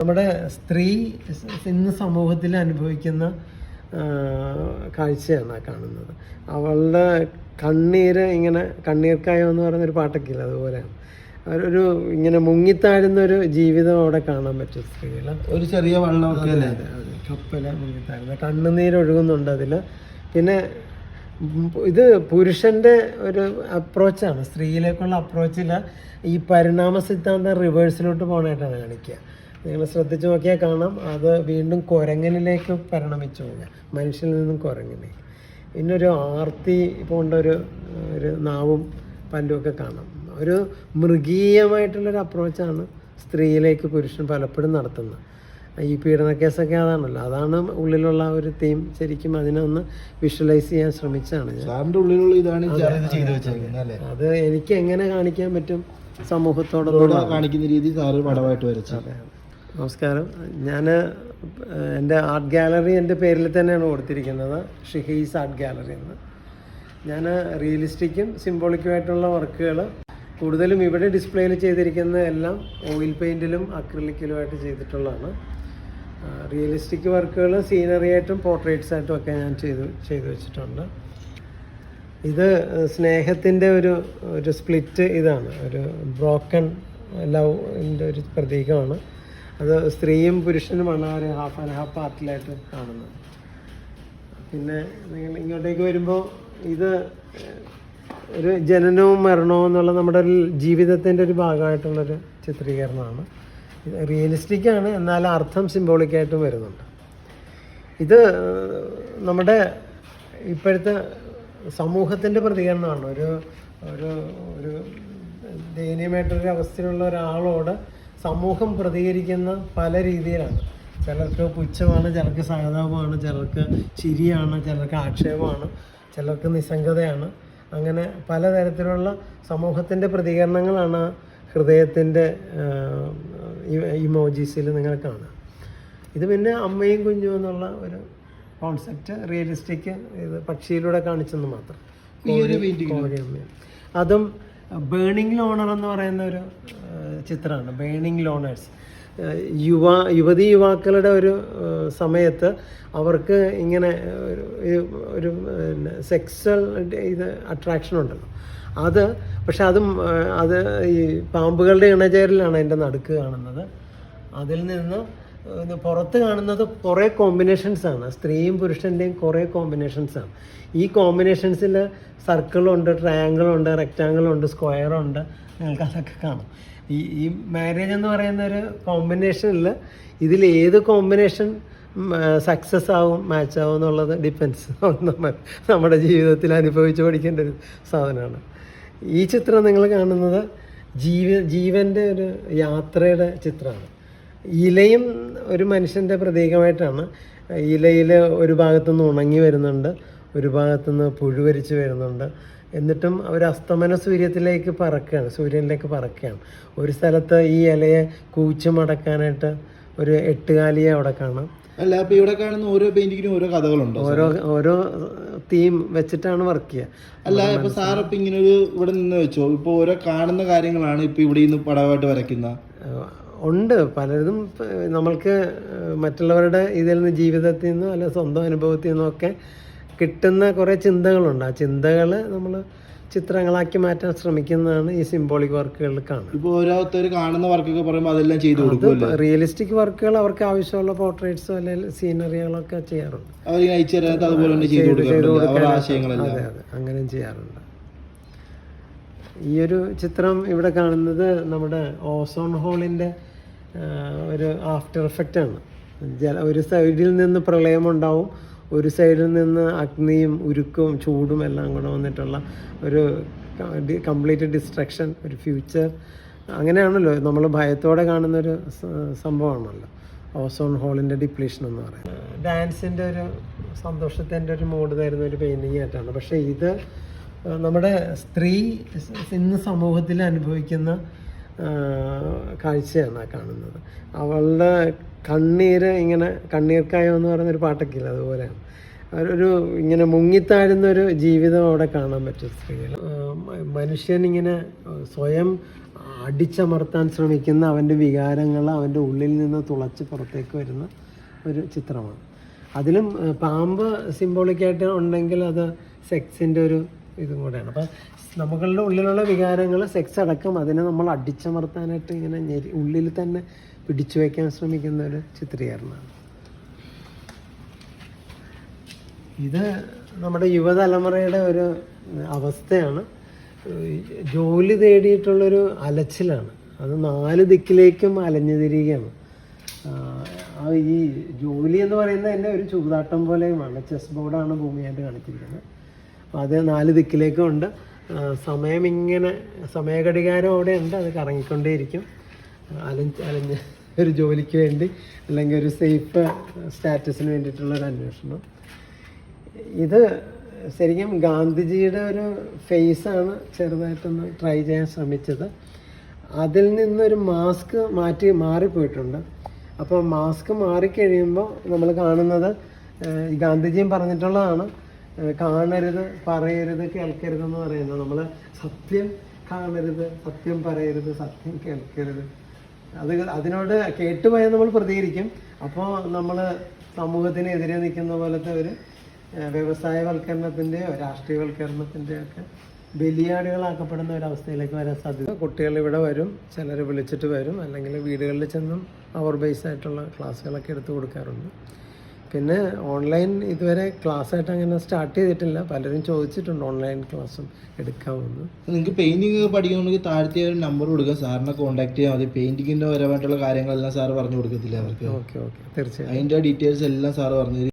നമ്മുടെ സ്ത്രീ ഇന്ന് സമൂഹത്തിൽ അനുഭവിക്കുന്ന കാഴ്ചയാണ് കാണുന്നത്. അവളുടെ കണ്ണീര് ഇങ്ങനെ കണ്ണീർക്കായോ എന്ന് പറയുന്നൊരു പാട്ടൊക്കെ ഇല്ല അതുപോലെയാണ്. അവരൊരു ഇങ്ങനെ മുങ്ങിത്താഴുന്ന ഒരു ജീവിതം അവിടെ കാണാൻ പറ്റും സ്ത്രീകളെ. ഒരു ചെറിയ വള്ളം കപ്പല മുങ്ങിത്താഴുന്ന കണ്ണുനീര് ഒഴുകുന്നുണ്ട് അതിൽ പിന്നെ ഇത് പുരുഷന്റെ ഒരു അപ്രോച്ചാണ്. സ്ത്രീയിലേക്കുള്ള അപ്രോച്ചിൽ ഈ പരിണാമ സിദ്ധാന്തം റിവേഴ്സിലോട്ട് പോകണമായിട്ടാണ് കാണിക്കുക. നിങ്ങൾ ശ്രദ്ധിച്ചു നോക്കിയാൽ കാണാം. അത് വീണ്ടും കുരങ്ങനിലേക്ക് പരിണമിച്ചു പോവുക. മനുഷ്യനിൽ നിന്നും കുരങ്ങനിലേക്ക്. ഇന്നൊരു ഒരു ആർത്തി പോണ്ട ഒരു ഒരു നാവും പല്ലും ഒക്കെ കാണാം. ഒരു മൃഗീയമായിട്ടുള്ളൊരു അപ്രോച്ചാണ് സ്ത്രീയിലേക്ക് പുരുഷൻ പലപ്പോഴും നടത്തുന്നത്. ഈ പീഡന കേസൊക്കെ അതാണല്ലോ. അതാണ് ഉള്ളിലുള്ള ഒരു തീം ശരിക്കും അതിനെ ഒന്ന് വിഷ്വലൈസ് ചെയ്യാൻ ശ്രമിച്ചാണ് ഞാൻ. ഉള്ളിലുള്ള ഇതാണ് അത് എനിക്ക് എങ്ങനെ കാണിക്കാൻ പറ്റും? സമൂഹത്തോടൊപ്പം കാണിക്കുന്ന രീതി സാറ് പടമായിട്ട് വരച്ചു. നമസ്കാരം. ഞാൻ എന്റെ ആർട്ട് ഗാലറി എന്റെ പേരിൽ തന്നെയാണ് കൊടുത്തിരിക്കുന്നത്. ഷിഹീസ് ആർട്ട് ഗാലറി എന്ന്. ഞാൻ റിയലിസ്റ്റിക്കും സിംബോളിക്കുമായിട്ടുള്ള വർക്കുകൾ കൂടുതലും ഇവിടെ ഡിസ്പ്ലേയിൽ ചെയ്തിരിക്കുന്ന എല്ലാം ഓയിൽ പെയിന്റിലും അക്രിലിക്കിലുമായിട്ട് ചെയ്തിട്ടുള്ളതാണ്. റിയലിസ്റ്റിക് വർക്കുകൾ സീനറി ആയിട്ടും പോർട്രേറ്റ്സ് ആയിട്ടും ഒക്കെ ഞാൻ ചെയ്തു ചെയ്തു വെച്ചിട്ടുണ്ട്. ഇത് സ്നേഹത്തിന്റെ ഒരു ഒരു സ്പ്ലിറ്റ് ഇതാണ്. ഒരു ബ്രോക്കൺ ലവ് ഒരു പ്രതീകമാണ്. അത് സ്ത്രീയും പുരുഷനുമാണ് ആ ഒരു ഹാഫ് ആൻഡ് ഹാഫ് പാർട്ടിലായിട്ട് കാണുന്നത്. പിന്നെ നിങ്ങൾ ഇങ്ങോട്ടേക്ക് വരുമ്പോൾ ഇത് ഒരു ജനനവും മരണവും എന്നുള്ള നമ്മുടെ ഒരു ജീവിതത്തിന്റെ ഒരു ഭാഗമായിട്ടുള്ളൊരു ചിത്രീകരണമാണ്. റിയലിസ്റ്റിക് ആണ് എന്നാൽ അർത്ഥം സിംബോളിക്കായിട്ടും വരുന്നുണ്ട്. ഇത് നമ്മുടെ ഇപ്പോഴത്തെ സമൂഹത്തിന്റെ പ്രതികരണമാണ്. ഒരു ഒരു ഒരു ദയനീയമായിട്ടൊരു അവസ്ഥയിലുള്ള ഒരാളോട് സമൂഹം പ്രതികരിക്കുന്ന പല രീതിയിലാണ്. ചിലർക്ക് പുച്ഛമാണ് ചിലർക്ക് സഹതാപമാണ് ചിലർക്ക് ചിരിയാണ് ചിലർക്ക് ആക്ഷേപമാണ് ചിലർക്ക് നിസ്സംഗതയാണ്. അങ്ങനെ പലതരത്തിലുള്ള സമൂഹത്തിന്റെ പ്രതികരണങ്ങളാണ് ഹൃദയത്തിന്റെ ഇമോജീസിൽ നിങ്ങൾ കാണുക. ഇത് പിന്നെ അമ്മയും കുഞ്ഞും എന്നുള്ള ഒരു കോൺസെപ്റ്റ് റിയലിസ്റ്റിക് ഇത് പക്ഷിയിലൂടെ കാണിച്ചെന്ന് മാത്രം. അതും ബേണിംഗ് ലോണർ എന്ന് പറയുന്ന ഒരു ചിത്രമാണ്. ബേണിംഗ് ലോണേഴ്സ് യുവ യുവതി യുവാക്കളുടെ ഒരു സമയത്ത് അവർക്ക് ഇങ്ങനെ ഒരു ഒരു- സെക്സൽ ഇത് അട്രാക്ഷൻ ഉണ്ടല്ലോ. അത് പക്ഷെ അതും അത് ഈ പാമ്പുകളുടെ ഇണചേരലാണ് അതിന്റെ നടുക്ക് കാണുന്നത്. അതിൽ നിന്ന് പുറത്ത് കാണുന്നത് കുറേ കോമ്പിനേഷൻസ് ആണ്. സ്ത്രീയും പുരുഷന്റെയും കുറേ കോമ്പിനേഷൻസ് ആണ്. ഈ കോമ്പിനേഷൻസിൽ സർക്കിളുണ്ട് ട്രയാങ്കിളുണ്ട് റെക്റ്റാങ്കിളുണ്ട് സ്ക്വയറുണ്ട് നിങ്ങൾക്ക് അതൊക്കെ കാണും. ഈ ഈ മാരേജ് എന്ന് പറയുന്ന ഒരു കോമ്പിനേഷനിൽ ഇതിൽ ഏത് കോമ്പിനേഷൻ സക്സസ് ആവും മാച്ച് ആവും എന്നുള്ളത് ഡിപ്പെൻസ് നമ്മുടെ ജീവിതത്തിൽ അനുഭവിച്ച് പഠിക്കേണ്ട ഒരു സാധനമാണ്. ഈ ചിത്രം നിങ്ങൾ കാണുന്നത് ജീവ ജീവന്റെ ഒരു യാത്രയുടെ ചിത്രമാണ്. ഇലയും ഒരു മനുഷ്യന്റെ പ്രതീകമായിട്ടാണ്. ഇലയിൽ ഒരു ഭാഗത്തുനിന്ന് ഉണങ്ങി വരുന്നുണ്ട് ഒരു ഭാഗത്തുനിന്ന് പുഴുവരിച്ച് വരുന്നുണ്ട്. എന്നിട്ടും അവർ അസ്തമന സൂര്യത്തിലേക്ക് പറക്കുകയാണ് സൂര്യനിലേക്ക് പറക്കുകയാണ്. ഒരു സ്ഥലത്ത് ഈ ഇലയെ കൂച്ചു മടക്കാനായിട്ട് ഒരു എട്ടുകാലിയെ അവിടെ കാണാം. അല്ല അപ്പോൾ ഇവിടെ കാണുന്ന ഓരോ പെയിന്റിങ്ങിനും ഓരോ കഥകളുണ്ട് ഓരോ ഓരോ തീം വെച്ചിട്ടാണ് വർക്ക് ചെയ്യുക. അല്ല ഇപ്പോൾ സാർ ഇപ്പം ഇങ്ങനെ ഒരു ഇവിടെ നിന്ന് വെച്ചോ? ഇപ്പോൾ ഓരോ കാണുന്ന കാര്യങ്ങളാണ് ഇപ്പോൾ ഇവിടെ നിന്ന് പടമായിട്ട് വരയ്ക്കുന്ന? ഉണ്ട്. പലരും നമ്മൾക്ക് മറ്റുള്ളവരുടെ ഇതിൽ നിന്ന് ജീവിതത്തിൽ നിന്നോ അല്ലെ സ്വന്തം അനുഭവത്തിൽ നിന്നോ ഒക്കെ കിട്ടുന്ന കുറേ ചിന്തകളുണ്ട്. ആ ചിന്തകൾ നമ്മൾ ചിത്രങ്ങളാക്കി മാറ്റാൻ ശ്രമിക്കുന്നതാണ് ഈ സിംബോളിക് വർക്കുകൾക്കാണ് കാണുന്നത്. ഇപ്പൊ ഓരോരുത്തർ കാണുന്ന വർക്കൊക്കെ പറയുമ്പോൾ അതെല്ലാം ചെയ്തു കൊടുക്കും റിയലിസ്റ്റിക് വർക്കുകൾ അവർക്ക് ആവശ്യമുള്ള പോർട്രേറ്റ്സോ അല്ലെങ്കിൽ സീനറികളൊക്കെ ചെയ്യാറുണ്ട്. അതുപോലെ തന്നെ ചെയ്തു അതെ അതെ. അങ്ങനെയും ചെയ്യാറുണ്ട്. ഈ ഒരു ചിത്രം ഇവിടെ കാണുന്നത് നമ്മുടെ ഓസോൺ ഹോളിന്റെ ഒരു ആഫ്റ്റർ എഫക്റ്റ് ആണ്. ജല ഒരു സൈഡിൽ നിന്ന് പ്രളയമുണ്ടാവും ഒരു സൈഡിൽ നിന്ന് അഗ്നിയും ഉരുക്കും ചൂടും എല്ലാം കൂടെ വന്നിട്ടുള്ള ഒരു കംപ്ലീറ്റ് ഡിസ്ട്രക്ഷൻ ഒരു ഫ്യൂച്ചർ അങ്ങനെയാണല്ലോ നമ്മൾ ഭയത്തോടെ കാണുന്നൊരു സംഭവമാണല്ലോ. ഓസോൺ ഹോളിന്റെ ഡിപ്ലീഷൻ എന്ന് പറയുന്നത്. ഡാൻസിന്റെ ഒരു സന്തോഷത്തിന്റെ ഒരു മൂഡ് തരുന്ന ഒരു പെയിന്റിങ് ആയിട്ടാണ്. പക്ഷേ ഇത് നമ്മുടെ സ്ത്രീ ഇന്ന് സമൂഹത്തിൽ അനുഭവിക്കുന്ന കാഴ്ചയാണ് ആ കാണുന്നത്. അവളുടെ കണ്ണീര് ഇങ്ങനെ കണ്ണീർക്കായോ എന്ന് പറയുന്നൊരു പാട്ടൊക്കെ ഇല്ല അതുപോലെയാണ് അവരൊരു ഇങ്ങനെ മുങ്ങിത്താഴുന്ന ഒരു ജീവിതം അവിടെ കാണാൻ പറ്റും സ്ത്രീകൾ മനുഷ്യനിങ്ങനെ സ്വയം അടിച്ചമർത്താൻ ശ്രമിക്കുന്ന അവന്റെ വികാരങ്ങൾ അവന്റെ ഉള്ളിൽ നിന്ന് തുളച്ച് പുറത്തേക്ക് വരുന്ന ഒരു ചിത്രമാണ്. അതിലും പാമ്പ് സിംബോളിക്കായിട്ട് ഉണ്ടെങ്കിൽ അത് സെക്സിന്റെ ഒരു ഇതും കൂടെയാണ്. അപ്പം നമ്മളുടെ ഉള്ളിലുള്ള വികാരങ്ങൾ സെക്സ് അടക്കം അതിനെ നമ്മൾ അടിച്ചമർത്താനായിട്ട് ഇങ്ങനെ ഞെരി ഉള്ളിൽ തന്നെ പിടിച്ചു വയ്ക്കാൻ ശ്രമിക്കുന്ന ഒരു ചിത്രീകരണമാണ്. ഇത് നമ്മുടെ യുവതലമുറയുടെ ഒരു അവസ്ഥയാണ്. ജോലി തേടിയിട്ടുള്ളൊരു അലച്ചിലാണ്. അത് നാല് ദിക്കിലേക്കും അലഞ്ഞു തിരികെയാണ് ഈ ജോലി എന്ന് പറയുന്നത് എന്റെ ഒരു ചൂതാട്ടം പോലെയുമാണ്. ചെസ് ബോർഡാണ് ഭൂമിയായിട്ട് കാണിച്ചിരിക്കുന്നത്. അപ്പോൾ അത് നാല് ദിക്കിലേക്കും ഉണ്ട് സമയം ഇങ്ങനെ സമയഘടികാരം അവിടെ ഉണ്ട്. അത് കറങ്ങിക്കൊണ്ടേയിരിക്കും. അലഞ്ച് അലഞ്ഞ് ഒരു ജോലിക്ക് വേണ്ടി അല്ലെങ്കിൽ ഒരു സേഫ് സ്റ്റാറ്റസിന് വേണ്ടിയിട്ടുള്ള ഒരു അന്വേഷണം. ഇത് ശരിക്കും ഗാന്ധിജിയുടെ ഒരു ഫേസാണ് ചെറുതായിട്ടൊന്ന് ട്രൈ ചെയ്യാൻ ശ്രമിച്ചത്. അതിൽ നിന്നൊരു മാസ്ക് മാറ്റി മാറിപ്പോയിട്ടുണ്ട്. അപ്പോൾ മാസ്ക് മാറിക്കഴിയുമ്പോൾ നമ്മൾ കാണുന്നത് ഗാന്ധിജിയും പറഞ്ഞിട്ടുള്ളതാണ് കാണരുത് പറയരുത് കേൾക്കരുത് എന്ന് പറയുന്നത്. നമ്മൾ സത്യം കാണരുത് സത്യം പറയരുത് സത്യം കേൾക്കരുത്. അത് അതിനോട് കേട്ടുപോയാൽ നമ്മൾ പ്രതികരിക്കും. അപ്പോൾ നമ്മൾ സമൂഹത്തിനെതിരെ നിൽക്കുന്ന പോലത്തെ ഒരു വ്യവസായവൽക്കരണത്തിന്റെയോ രാഷ്ട്രീയവൽക്കരണത്തിന്റെയോ ഒക്കെ ബലിയാടുകളാക്കപ്പെടുന്ന ഒരവസ്ഥയിലേക്ക് വരാൻ സാധ്യത. കുട്ടികൾ ഇവിടെ വരും ചിലർ വിളിച്ചിട്ട് വരും അല്ലെങ്കിൽ വീടുകളിൽ ചെന്നും അവർ ബേസ് ആയിട്ടുള്ള ക്ലാസ്സുകളൊക്കെ എടുത്തു കൊടുക്കാറുണ്ട്. പിന്നെ ഓൺലൈൻ ഇതുവരെ ക്ലാസ് ആയിട്ട് അങ്ങനെ സ്റ്റാർട്ട് ചെയ്തിട്ടില്ല. പലരും ചോദിച്ചിട്ടുണ്ട് ഓൺലൈൻ ക്ലാസ്സും എടുക്കാമെന്ന് നിങ്ങൾക്ക് പെയിന്റിങ് പഠിക്കണമെങ്കിൽ താഴത്തെ ഒരു നമ്പർ കൊടുക്കുക. സാറിനെ കോൺടാക്ട് ചെയ്യാൻ മതി പെയിന്റിങ്ങിന്റെ പരമായിട്ടുള്ള കാര്യങ്ങളെല്ലാം സാർ പറഞ്ഞു കൊടുക്കത്തില്ല അവർക്ക്? ഓക്കെ ഓക്കെ തീർച്ചയായും അതിന്റെ ഡീറ്റെയിൽസ് എല്ലാം സാർ പറഞ്ഞു